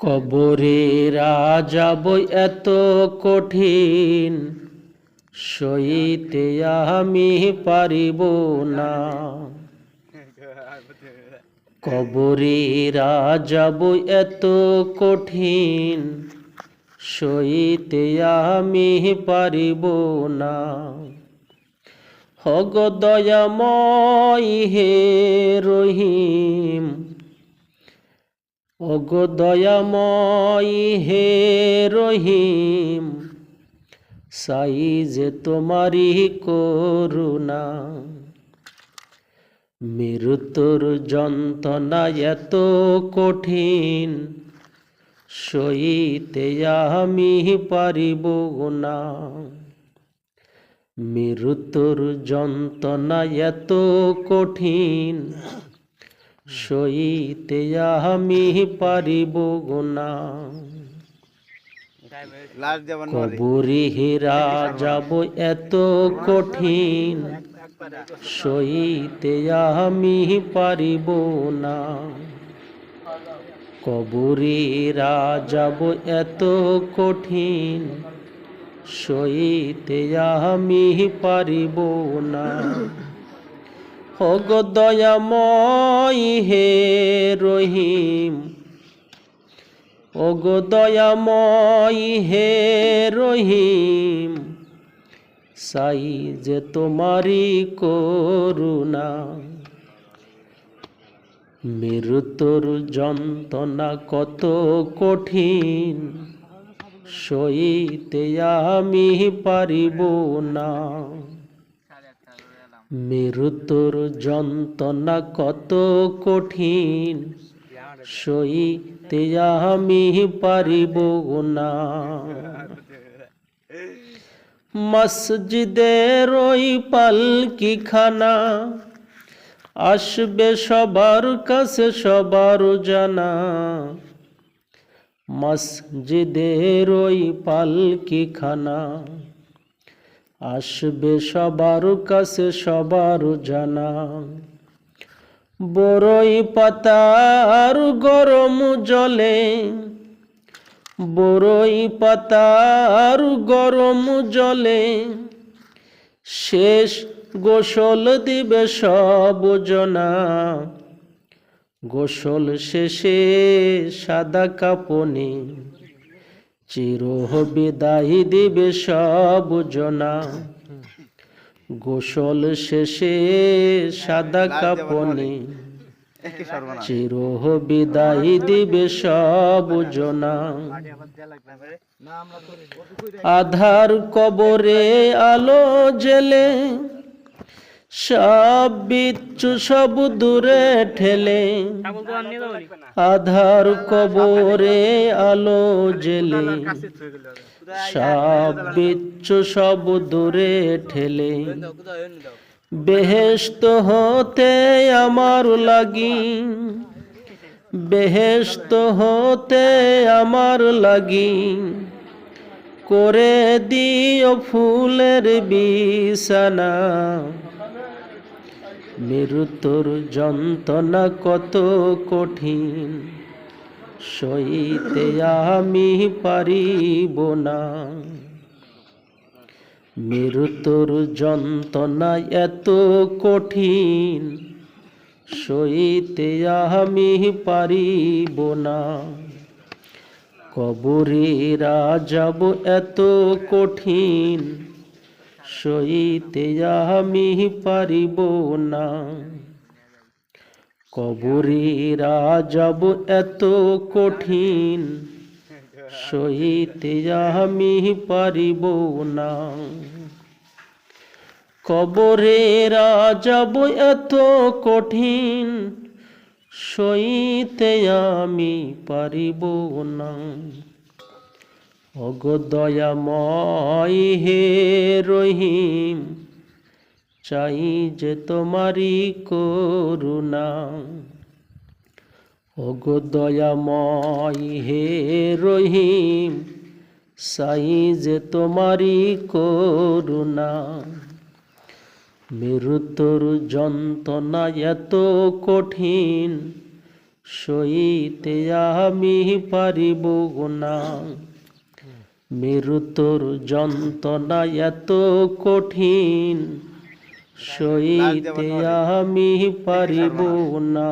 কবরে রাজাব এত কঠিন, সইতে আমি পারিব না। কবরে রাজাব এত কঠিন, সইতে আমি পারিব না। হগ দয়াময় হে রহিম অগ দয়াময় হে রহিম সাই যে তোমারই করুণা। মৃত্যুর যন্ত্রণা এত কঠিন, সইতে আমি পারিব না। মৃত্যুর যন্ত্রণা এত কঠিন সইতে আমি পারিব না কবুরি হীরা যাব এত কঠিন। সইতে আমি পারিব না। কবুরি যাব এত কঠিন। সইতে আমি পারিব না। হগ দয়াময় হে রহিম। ওগো দয়াময় হে রহিম। সাই যে তোমারই করুণা, মৃত্যুর যন্ত্রণা কত কঠিন, সইতে আমি পারিব না। মৃত্যুর যন্ত্রণা কত কঠিন। সইতে আমি পারিব না। মসজিদের ওই পালকি খানা আসবে সবার কাছে সবার জানা। মসজিদের ওই পালকি খানা আসবে সবার কাছে সবার জানা। বড়ই পাতার গরম জলে বড়ই পাতার গরম জলে। শেষ গোসল দিবে সব জনা। গোসল শেষে সাদা কাপনে চির বিদায় দিবে সব জনা। গোসল শেষে সাদা কাপনে চির বিদায় দিবে সব জনা। আধার কবরে আলো জেলে সব বিচ্ছু সব দূরে ঠেলে। আধার কবরে আলো জেলে। সব বিচ্ছু সব দূরে ঠেলে। বেহেস্ত হতে আমার লাগি। বেহেস্ত হতে আমার লাগি। করে দিও ফুলের বিছানা। মৃত্যুর যন্ত্রণা কত কঠিন, সইতে আমি পারিব না। মৃত্যুর যন্ত্রণা এত কঠিন, সইতে আমি পারিব না। কবরেরা যাব এত কঠিন সইতে আমি পারিব না। কবরেরা যাব এত কঠিন, সইতে আমি পারিব না। কবরে যাব এত কঠিন, সইতে আমি পারিব না। অগ দয়াময় হে রহিম, চাই যে তোমারই করুণা। ওগো দয়াময় হে রহিম সাই যে তোমারই করুণা। মৃত্যুর যন্ত্রণা এত কঠিন, সইতে আমি পারিব না। মেরুতর যন্ত্রণা এত কঠিন সইতে আমি পারিব না।